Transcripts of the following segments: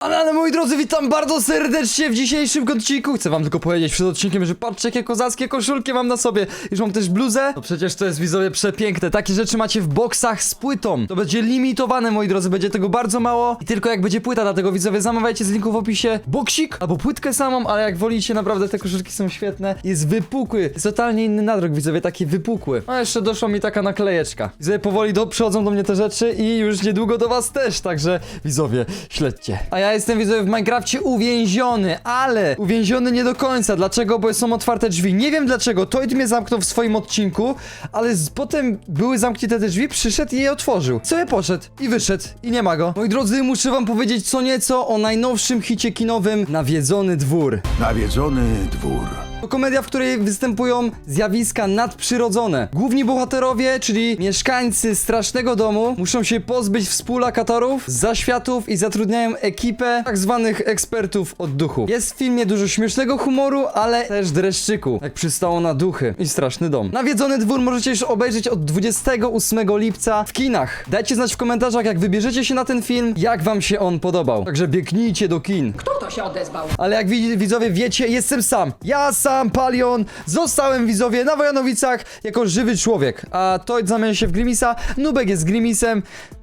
Ale, ale moi drodzy, witam bardzo serdecznie w dzisiejszym odcinku. Chcę wam tylko powiedzieć przed odcinkiem, że patrzcie jakie kozackie koszulki mam na sobie. Już mam też bluzę. No przecież to jest widzowie przepiękne. Takie rzeczy macie w boksach z płytą. To będzie limitowane, moi drodzy, będzie tego bardzo mało. I tylko jak będzie płyta, dlatego widzowie zamawiajcie z linku w opisie boksik albo płytkę samą, ale jak wolicie, naprawdę te koszulki są świetne. Jest wypukły. Jest totalnie inny nadruk, widzowie, taki wypukły. A jeszcze doszła mi taka naklejeczka. Widzowie, powoli do, przychodzą do mnie te rzeczy i już niedługo do was też, także widzowie, śledźcie. A ja jestem widzowie w Minecrafcie uwięziony, ale uwięziony nie do końca. Dlaczego? Bo są otwarte drzwi. Nie wiem dlaczego. Toyd mnie zamknął w swoim odcinku, ale z, potem były zamknięte te drzwi, przyszedł i je otworzył. Sobie poszedł i wyszedł i nie ma go. Moi drodzy, muszę wam powiedzieć co nieco o najnowszym hicie kinowym Nawiedzony Dwór. Nawiedzony dwór. To komedia, w której występują zjawiska nadprzyrodzone. Główni bohaterowie, czyli mieszkańcy strasznego domu, muszą się pozbyć współlokatorów, zaświatów i zatrudniają ekipę tak zwanych ekspertów od duchu. Jest w filmie dużo śmiesznego humoru, ale też dreszczyku, jak przystało na duchy i straszny dom. Nawiedzony dwór możecie już obejrzeć od 28 lipca w kinach. Dajcie znać w komentarzach, jak wybierzecie się na ten film, jak wam się on podobał. Także biegnijcie do kin. Kto to się odezwał? Ale jak widz- widzowie wiecie, jestem sam. Ja sam, Palion, zostałem widzowie na Wojanowicach jako żywy człowiek. A Toyd zamienia się w Grimisa, Nubek jest Grimisem.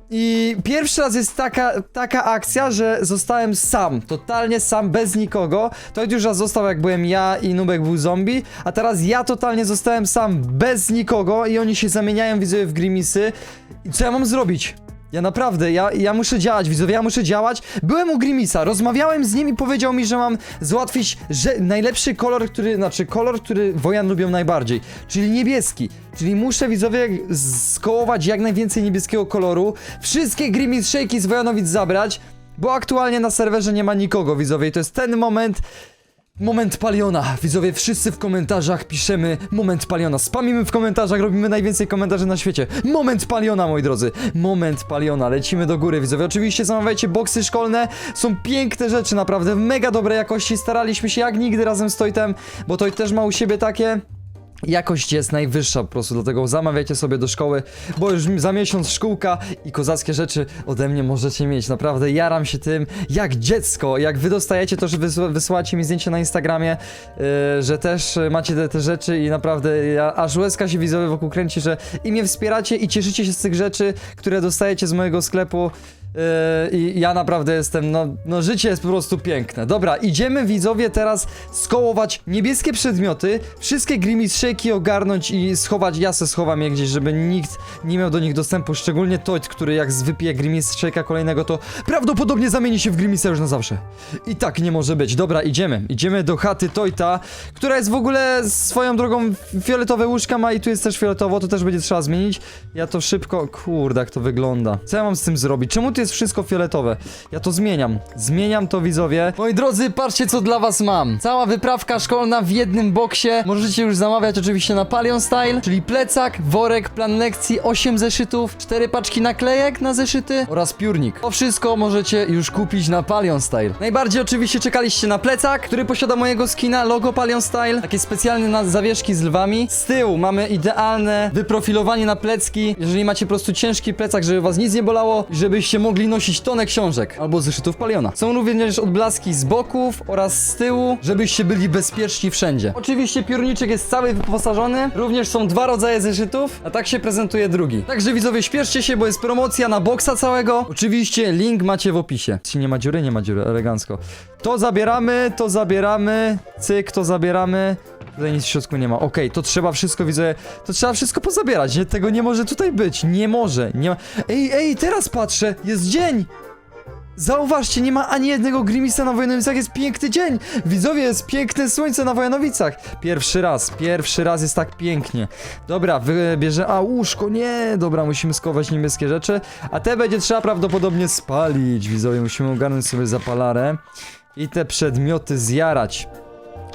I pierwszy raz jest taka, taka akcja, że zostałem sam, totalnie sam, bez nikogo. Toyd już raz został jak byłem ja i Nubek był zombie, a teraz ja totalnie zostałem sam, bez nikogo i oni się zamieniają widzowie w Grimisy. I co ja mam zrobić? Ja naprawdę, ja, ja muszę działać, widzowie, ja muszę działać. Byłem u Grimisa, rozmawiałem z nim i powiedział mi, że mam załatwić że najlepszy kolor, który, znaczy kolor, który Wojan lubią najbardziej, czyli niebieski. Czyli muszę, widzowie, skołować jak najwięcej niebieskiego koloru, wszystkie Grimis Shake'i z Wojanowic zabrać, bo aktualnie na serwerze nie ma nikogo, widzowie, i to jest ten moment, Moment paliona. Widzowie, wszyscy w komentarzach piszemy moment paliona. Spamimy w komentarzach, robimy najwięcej komentarzy na świecie. Moment paliona, moi drodzy. Moment paliona. Lecimy do góry, widzowie. Oczywiście zamawiajcie boksy szkolne. Są piękne rzeczy, naprawdę w mega dobrej jakości. Staraliśmy się jak nigdy razem z Toytem, bo Toyt też ma u siebie takie. Jakość jest najwyższa po prostu, dlatego zamawiajcie sobie do szkoły, bo już za miesiąc szkółka i kozackie rzeczy ode mnie możecie mieć. Naprawdę jaram się tym jak dziecko. Jak wy dostajecie to, że wysła, wysyłacie mi zdjęcie na Instagramie, yy, że też y, macie te, te rzeczy i naprawdę ja, aż łezka się widzowie wokół kręci, że i mnie wspieracie i cieszycie się z tych rzeczy, które dostajecie z mojego sklepu. Yy, I ja naprawdę jestem, no, no życie jest po prostu piękne. Dobra, idziemy widzowie teraz skołować niebieskie przedmioty, wszystkie Grimis Shake'i ogarnąć i schować, ja se schowam je gdzieś, żeby nikt nie miał do nich dostępu, szczególnie Toyd, który jak wypije Grimis Shake'a kolejnego, to prawdopodobnie zamieni się w Grimisa już na zawsze. I tak nie może być. Dobra, idziemy. Idziemy do chaty Toyta, która jest w ogóle swoją drogą fioletowe łóżka ma i tu jest też fioletowo, to też będzie trzeba zmienić. Ja to szybko, kurde jak to wygląda. Co ja mam z tym zrobić? Czemu tu jest wszystko fioletowe? Ja to zmieniam. Zmieniam to widzowie. Moi drodzy, patrzcie co dla was mam. Cała wyprawka szkolna w jednym boksie. Możecie już zamawiać oczywiście na Palion Style, czyli plecak, worek, plan lekcji, 8 zeszytów, 4 paczki naklejek na zeszyty oraz piórnik. To wszystko możecie już kupić na Palion Style. Najbardziej oczywiście czekaliście na plecak, który posiada mojego skina, logo Palion Style, takie specjalne na zawieszki z lwami. Z tyłu mamy idealne wyprofilowanie na plecki, jeżeli macie po prostu ciężki plecak, żeby was nic nie bolało żebyście mogli nosić tonę książek albo zeszytów Paliona. Są również odblaski z boków oraz z tyłu, żebyście byli bezpieczni wszędzie. Oczywiście piórniczek jest cały wyposażony, również są dwa rodzaje zeszytów, a tak się prezentuje drugi. Także widzowie, śpieszcie się, bo jest promocja na boksa całego. Oczywiście link macie w opisie. Jeśli nie ma dziury, nie ma dziury, elegancko. To zabieramy, to zabieramy, cyk, to zabieramy. Tutaj nic w środku nie ma. Okej, to trzeba wszystko, widzę. To trzeba wszystko pozabierać. Nie, tego nie może tutaj być. Nie może. Nie ma. Ej, ej, teraz patrzę. Jest dzień. Zauważcie, nie ma ani jednego Grimisa na Wojanowicach, jest piękny dzień! Widzowie, jest piękne słońce na Wojanowicach! Pierwszy raz, pierwszy raz jest tak pięknie. Dobra, wybierze... A, łóżko, nie! Dobra, musimy skować niebieskie rzeczy, a te będzie trzeba prawdopodobnie spalić. Widzowie, musimy ogarnąć sobie zapalarę i te przedmioty zjarać.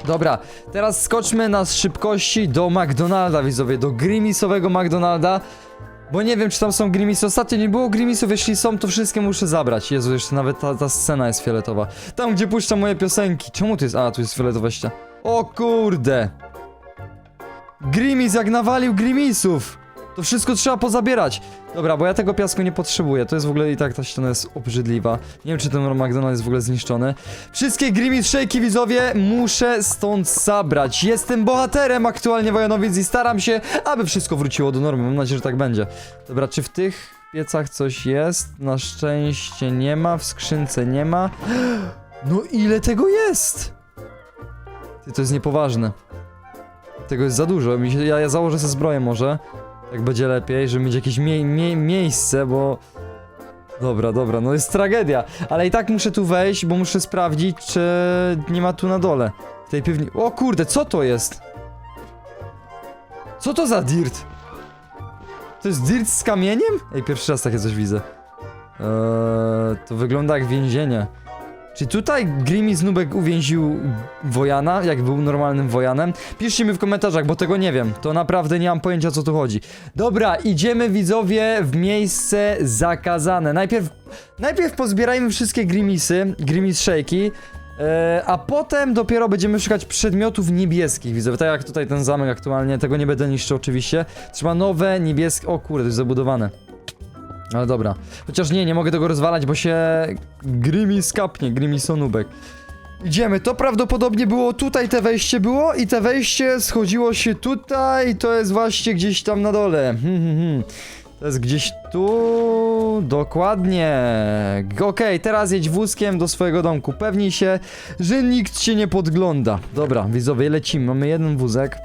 Dobra, teraz skoczmy na szybkości do McDonalda, widzowie, do Grimisowego McDonalda. Bo nie wiem, czy tam są Grimisy. Ostatnio nie było Grimisów, jeśli są, to wszystkie muszę zabrać. Jezu, jeszcze nawet ta, ta scena jest fioletowa. Tam, gdzie puszczam moje piosenki. Czemu tu jest? A, tu jest fioletowa ściana. O kurde! Grimis jak nawalił Grimisów! To wszystko trzeba pozabierać. Dobra, bo ja tego piasku nie potrzebuję. To jest w ogóle i tak ta ściana jest obrzydliwa. Nie wiem, czy ten McDonald's jest w ogóle zniszczony. Wszystkie Grimmie Shake'i, widzowie, muszę stąd zabrać. Jestem bohaterem aktualnie Wojanowic i staram się, aby wszystko wróciło do normy. Mam nadzieję, że tak będzie. Dobra, czy w tych piecach coś jest? Na szczęście nie ma, w skrzynce nie ma. No ile tego jest? Ty, to jest niepoważne. Tego jest za dużo. Ja, ja założę sobie zbroję może. Tak będzie lepiej, żeby mieć jakieś mie mie miejsce, bo... Dobra, dobra, no jest tragedia. Ale i tak muszę tu wejść, bo muszę sprawdzić, czy nie ma tu na dole. W tej piwni... O kurde, co to jest? Co to za dirt? To jest dirt z kamieniem? Ej, pierwszy raz takie coś widzę. Eee, to wygląda jak więzienie. Czy tutaj Grimmy Znubek uwięził Wojana, jak był normalnym Wojanem? Piszcie mi w komentarzach, bo tego nie wiem. To naprawdę nie mam pojęcia, co tu chodzi. Dobra, idziemy widzowie w miejsce zakazane. Najpierw, najpierw pozbierajmy wszystkie Grimisy, Grimis Shake'i. E, a potem dopiero będziemy szukać przedmiotów niebieskich, widzowie. Tak jak tutaj ten zamek aktualnie, tego nie będę niszczył oczywiście. Trzeba nowe niebieskie. O kurde, to jest zabudowane. Ale dobra. Chociaż nie, nie mogę tego rozwalać, bo się Grimmy skapnie, Grimmy Sonubek. Idziemy, to prawdopodobnie było tutaj te wejście było i te wejście schodziło się tutaj, to jest właśnie gdzieś tam na dole. Hmm, hmm, hmm. To jest gdzieś tu, dokładnie. Okej, teraz jedź wózkiem do swojego domku. Pewnij się, że nikt cię nie podgląda. Dobra, widzowie, lecimy. Mamy jeden wózek.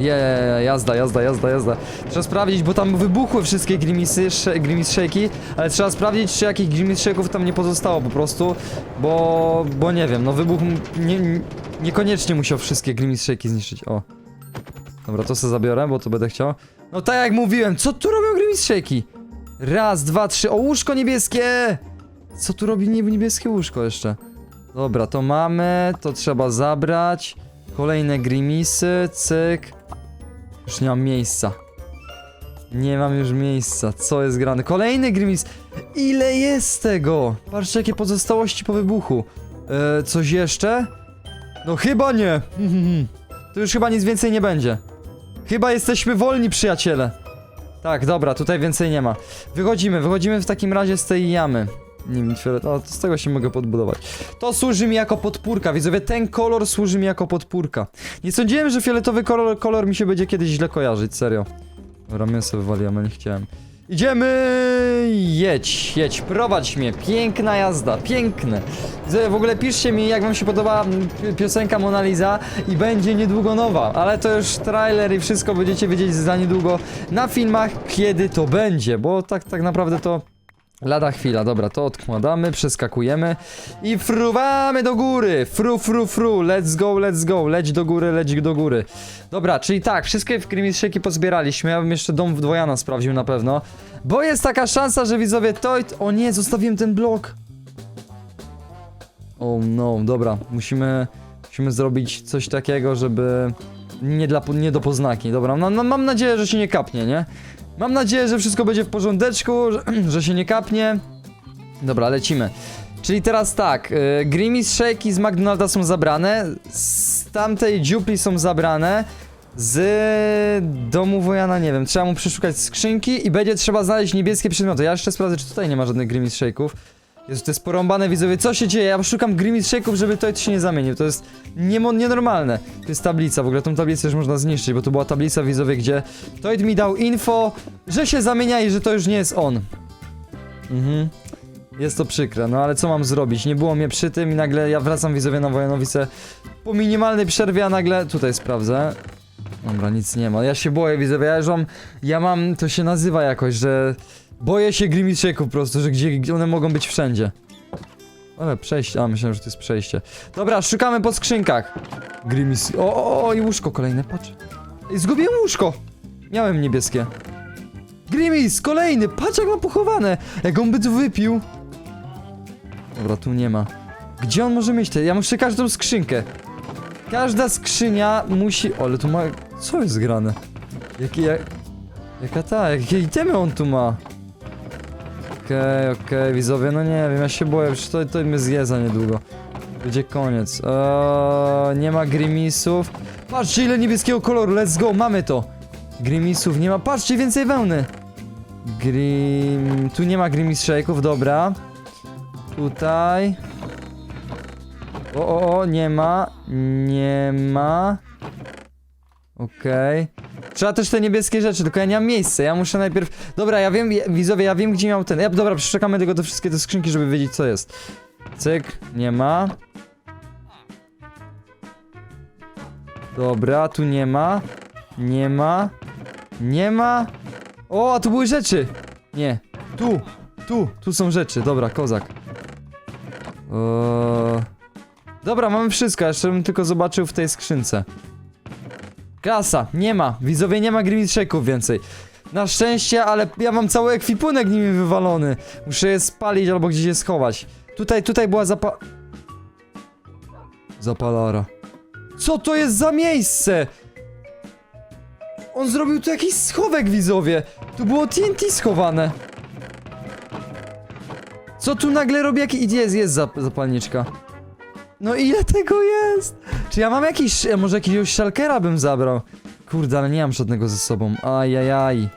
Je, jazda, jazda, jazda, jazda. Trzeba sprawdzić, bo tam wybuchły wszystkie grimisy, grimis shake'i, ale trzeba sprawdzić, czy jakichś grimis shake'ów tam nie pozostało po prostu, bo, bo nie wiem, no wybuch nie, nie, niekoniecznie musiał wszystkie grimis shake'i zniszczyć, o. Dobra, to sobie zabiorę, bo to będę chciał. No tak jak mówiłem, co tu robią grimis shake'i? Raz, dwa, trzy, o łóżko niebieskie! Co tu robi nieb- niebieskie łóżko jeszcze? Dobra, to mamy, to trzeba zabrać. Kolejne grimisy, cyk. Już nie mam miejsca. Nie mam już miejsca. Co jest grane? Kolejny grimis. Ile jest tego? Patrzcie, jakie pozostałości po wybuchu. E, coś jeszcze? No chyba nie. to już chyba nic więcej nie będzie. Chyba jesteśmy wolni, przyjaciele. Tak, dobra, tutaj więcej nie ma. Wychodzimy, wychodzimy w takim razie z tej jamy. Nie wiem, fiolet... O, z tego się mogę podbudować. To służy mi jako podpórka, widzowie, ten kolor służy mi jako podpórka. Nie sądziłem, że fioletowy kolor, kolor mi się będzie kiedyś źle kojarzyć, serio. Dobra, mięso wywaliłem, nie chciałem. Idziemy! Jedź, jedź, prowadź mnie. Piękna jazda, piękne. W ogóle piszcie mi, jak wam się podoba mm, pi- piosenka Mona Lisa i będzie niedługo nowa. Ale to już trailer i wszystko będziecie wiedzieć za niedługo na filmach, kiedy to będzie, bo tak, tak naprawdę to Lada chwila, dobra, to odkładamy, przeskakujemy i fruwamy do góry. Fru, fru, fru, let's go, let's go, leć do góry, leć do góry. Dobra, czyli tak, wszystkie Grimis Shake'i pozbieraliśmy, ja bym jeszcze dom w Dwojana sprawdził na pewno. Bo jest taka szansa, że widzowie to... O nie, zostawiłem ten blok. Oh no, dobra, musimy... Musimy zrobić coś takiego, żeby... Nie, dla, nie do poznaki, dobra, no, no, mam nadzieję, że się nie kapnie, nie? Mam nadzieję, że wszystko będzie w porządeczku, że, że się nie kapnie. Dobra, lecimy. Czyli teraz tak, y, Grimis Shake'i z McDonalda są zabrane, z tamtej dziupli są zabrane, z domu Wojana nie wiem, trzeba mu przeszukać skrzynki i będzie trzeba znaleźć niebieskie przedmioty. Ja jeszcze sprawdzę, czy tutaj nie ma żadnych Grimis Shake'ów. Jezu, to jest porąbane, widzowie, co się dzieje? Ja szukam Grimis Shake'ów, żeby to się nie zamienił, to jest niemo- nienormalne. To jest tablica, w ogóle tą tablicę już można zniszczyć, bo to była tablica, widzowie, gdzie Toyd mi dał info, że się zamienia i że to już nie jest on. Mhm. Jest to przykre, no ale co mam zrobić? Nie było mnie przy tym i nagle ja wracam widzowie na Wojanowice po minimalnej przerwie, a nagle tutaj sprawdzę. Dobra, nic nie ma. Ja się boję, widzowie, ja już mam, ja mam, to się nazywa jakoś, że boję się Grimiszeków po prostu, że gdzie, gdzie one mogą być wszędzie. Ale przejście, a myślałem, że to jest przejście. Dobra, szukamy po skrzynkach. Grimis, o, o, o i łóżko kolejne, patrz. Zgubiłem łóżko. Miałem niebieskie. Grimis, kolejny, patrz jak mam pochowane. Jak on by tu wypił. Dobra, tu nie ma. Gdzie on może mieć te? Ja muszę każdą skrzynkę. Każda skrzynia musi... O, ale tu ma... Co jest grane? Jakie... Jak... Jaka ta? Jakie itemy on tu ma? Okej, okej, widzowie, no nie wiem, ja się boję, że to, to mnie zje za niedługo. Będzie koniec. Eee, nie ma grimisów. Patrzcie ile niebieskiego koloru, let's go, mamy to. Grimisów nie ma. Patrzcie, więcej wełny. Grim... Tu nie ma Grimis Shake'ów, dobra. Tutaj. O, o, o, nie ma. Nie ma. Okej. Trzeba też te niebieskie rzeczy, tylko ja nie mam miejsca. Ja muszę najpierw. Dobra, ja wiem, ja- widzowie, ja wiem, gdzie miał ten. Ja, dobra, przeszukamy tylko te wszystkie te skrzynki, żeby wiedzieć, co jest. Cyk, nie ma. Dobra, tu nie ma. Nie ma. Nie ma. O, a tu były rzeczy. Nie. Tu. Tu. Tu są rzeczy. Dobra, kozak. Eee... Dobra, mamy wszystko. Jeszcze bym tylko zobaczył w tej skrzynce. Klasa. Nie ma. Widzowie, nie ma Grimmit Shake'ów więcej. Na szczęście, ale ja mam cały ekwipunek nimi wywalony. Muszę je spalić albo gdzieś je schować. Tutaj, tutaj była zapa... Zapalara. Co to jest za miejsce? On zrobił tu jakiś schowek, widzowie. Tu było TNT schowane. Co tu nagle robi jaki... Jest, jest zap zapalniczka. No ile tego jest? Czy ja mam jakiś... a Może jakiegoś szalkera bym zabrał? Kurde, ale nie mam żadnego ze sobą. Ajajaj.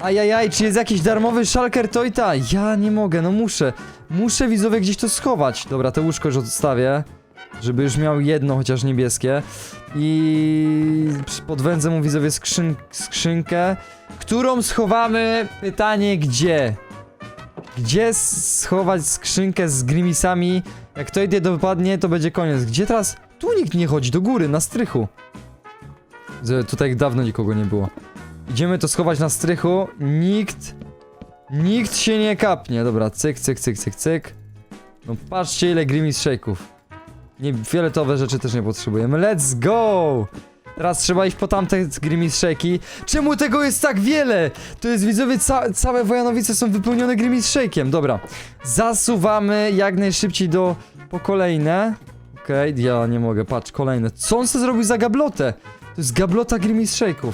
Ajajaj, czy jest jakiś darmowy szalker to i? Ja nie mogę, no muszę. Muszę widzowie gdzieś to schować. Dobra, to łóżko już odstawię. Żeby już miał jedno chociaż niebieskie. I podwędzę mu widzowie skrzyn skrzynkę, którą schowamy. Pytanie gdzie? Gdzie schować skrzynkę z grimisami? Jak to idzie dopadnie, to będzie koniec. Gdzie teraz? Tu nikt nie chodzi, do góry, na strychu. Z- Tutaj dawno nikogo nie było. Idziemy to schować na strychu. Nikt. Nikt się nie kapnie. Dobra, cyk, cyk, cyk, cyk, cyk. No patrzcie ile grimis shake'ów. Nie, fioletowe rzeczy też nie potrzebujemy. Let's go! Teraz trzeba iść po tamte grimis shake'i. Czemu tego jest tak wiele? To jest widzowie, ca całe Wojanowice są wypełnione grimis shake'iem. Dobra. Zasuwamy jak najszybciej do po kolejne. Okej, ja nie mogę, patrz, kolejne. Co on sobie zrobił za gablotę? To jest gablota grimis shake'ów.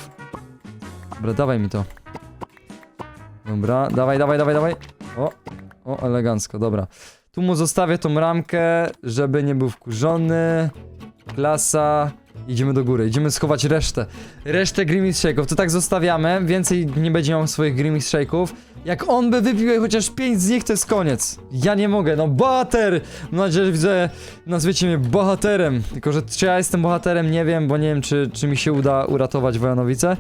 Dobra, dawaj mi to. Dobra, dawaj, dawaj, dawaj, dawaj. O, o, elegancko, dobra. Tu mu zostawię tą ramkę, żeby nie był wkurzony. Klasa. Idziemy do góry, idziemy schować resztę. Resztę Grimace Shake'ów, to tak zostawiamy. Więcej nie będzie miał swoich Grimace Shake'ów. Jak on by wypił chociaż 5 z nich, to jest koniec. Ja nie mogę, no bohater! Mam nadzieję, że widzę, nazwiecie mnie bohaterem. Tylko, że czy ja jestem bohaterem, nie wiem, bo nie wiem, czy, czy mi się uda uratować Wojanowice.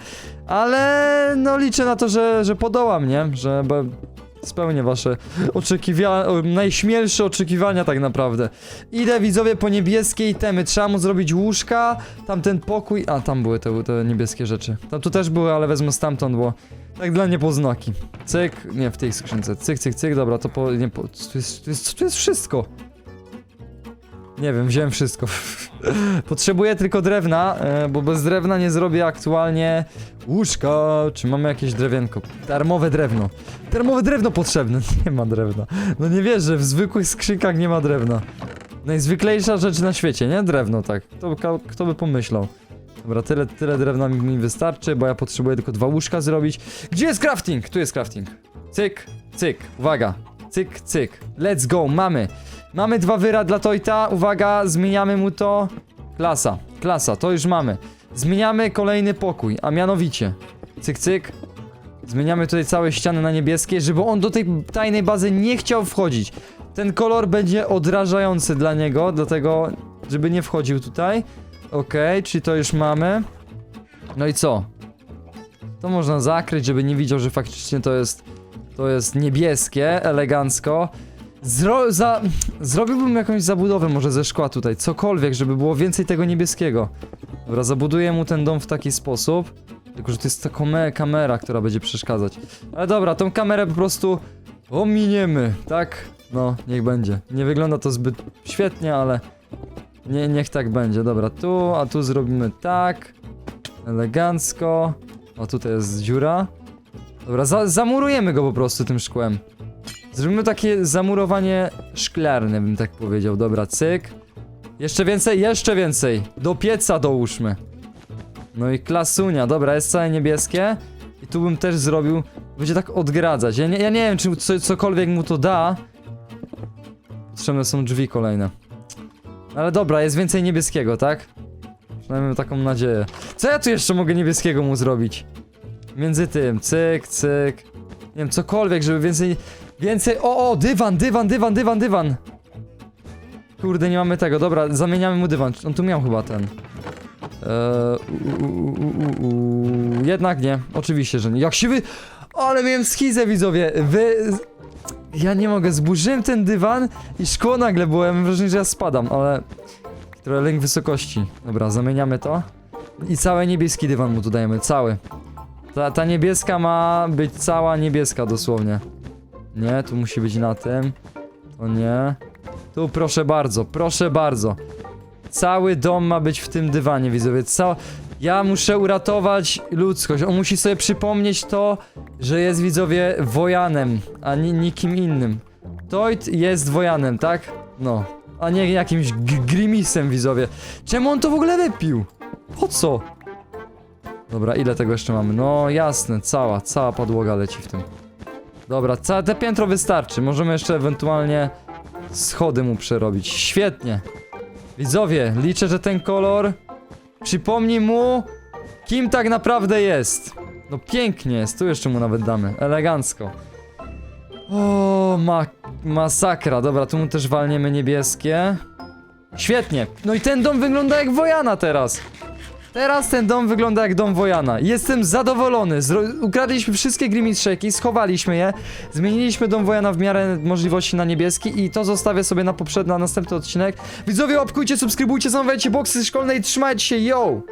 Ale no liczę na to, że, że podołam, nie? Że bo spełnię wasze oczekiwania, najśmielsze oczekiwania tak naprawdę. Idę widzowie po niebieskie itemy, trzeba mu zrobić łóżka, tamten pokój, a tam były te, te niebieskie rzeczy. Tam tu też były, ale wezmę stamtąd, bo tak dla niepoznaki. Cyk, nie w tej skrzynce, cyk, cyk, cyk, dobra, to po, nie, po, tu, jest, tu, jest, tu jest wszystko. Nie wiem, wziąłem wszystko. Potrzebuję tylko drewna, e, bo bez drewna nie zrobię aktualnie łóżka. Czy mamy jakieś drewienko? Darmowe drewno. Darmowe drewno potrzebne. Nie ma drewna. No nie wierzę, w zwykłych skrzynkach nie ma drewna. Najzwyklejsza rzecz na świecie, nie? Drewno, tak. Kto, kto by pomyślał? Dobra, tyle, tyle drewna mi wystarczy, bo ja potrzebuję tylko dwa łóżka zrobić. Gdzie jest crafting? Tu jest crafting. Cyk, cyk, uwaga. Cyk, cyk. Let's go, mamy. Mamy dwa wyra dla Toita, uwaga, zmieniamy mu to. Klasa, klasa, to już mamy. Zmieniamy kolejny pokój, a mianowicie. Cyk, cyk. Zmieniamy tutaj całe ściany na niebieskie, żeby on do tej tajnej bazy nie chciał wchodzić. Ten kolor będzie odrażający dla niego, dlatego, żeby nie wchodził tutaj. Okej, czyli to już mamy. No i co? To można zakryć, żeby nie widział, że faktycznie to jest to jest niebieskie, elegancko. Zro za zrobiłbym jakąś zabudowę może ze szkła tutaj, cokolwiek, żeby było więcej tego niebieskiego. Dobra, zabuduję mu ten dom w taki sposób. Tylko, że to jest ta kamera, która będzie przeszkadzać. Ale dobra, tą kamerę po prostu ominiemy, tak? No, niech będzie. Nie wygląda to zbyt świetnie, ale nie, niech tak będzie. Dobra, tu, a tu zrobimy tak. Elegancko. O, tutaj jest dziura. Dobra, za zamurujemy go po prostu tym szkłem. Zrobimy takie zamurowanie szklarne, bym tak powiedział. Dobra, cyk. Jeszcze więcej, jeszcze więcej. Do pieca dołóżmy. No i klasunia, dobra, jest całe niebieskie. I tu bym też zrobił, będzie tak odgradzać. Ja nie, ja nie wiem, czy co, cokolwiek mu to da. Potrzebne są drzwi kolejne. Ale dobra, jest więcej niebieskiego, tak? Mamy taką nadzieję. Co ja tu jeszcze mogę niebieskiego mu zrobić? Między tym, cyk, cyk. Nie wiem, cokolwiek, żeby więcej... Więcej... O, o, dywan, dywan, dywan, dywan, dywan. Kurde, nie mamy tego. Dobra, zamieniamy mu dywan. On tu miał chyba ten. Eee, u, u, u, u, u. Jednak nie. Oczywiście, że nie. Jak się wy... Ale miałem schizę, widzowie. Wy... Ja nie mogę. Zburzyłem ten dywan i szkło nagle było. Ja mam wrażenie, że ja spadam, ale... Trochę lęk wysokości. Dobra, zamieniamy to. I cały niebieski dywan mu tu dajemy. Cały. Ta, ta niebieska ma być cała niebieska dosłownie. Nie, tu musi być na tym. To nie. Tu proszę bardzo, proszę bardzo. Cały dom ma być w tym dywanie, widzowie. Ca... Ja muszę uratować ludzkość. On musi sobie przypomnieć to, że jest widzowie wojanem, a ni nikim innym. Toit jest wojanem, tak? No. A nie jakimś grimisem, widzowie. Czemu on to w ogóle wypił? Po co? Dobra, ile tego jeszcze mamy? No jasne, cała, cała podłoga leci w tym. Dobra, całe te piętro wystarczy. Możemy jeszcze ewentualnie schody mu przerobić. Świetnie. Widzowie, liczę, że ten kolor przypomni mu, kim tak naprawdę jest. No pięknie jest, tu jeszcze mu nawet damy. Elegancko. O, ma masakra. Dobra, tu mu też walniemy niebieskie. Świetnie. No i ten dom wygląda jak Wojana teraz. Teraz ten dom wygląda jak dom Wojana. Jestem zadowolony. Zro ukradliśmy wszystkie Grimmie schowaliśmy je, zmieniliśmy dom Wojana w miarę możliwości na niebieski i to zostawię sobie na poprzedni, na następny odcinek. Widzowie, łapkujcie, subskrybujcie, zamawiajcie boksy szkolne i trzymajcie się, yo!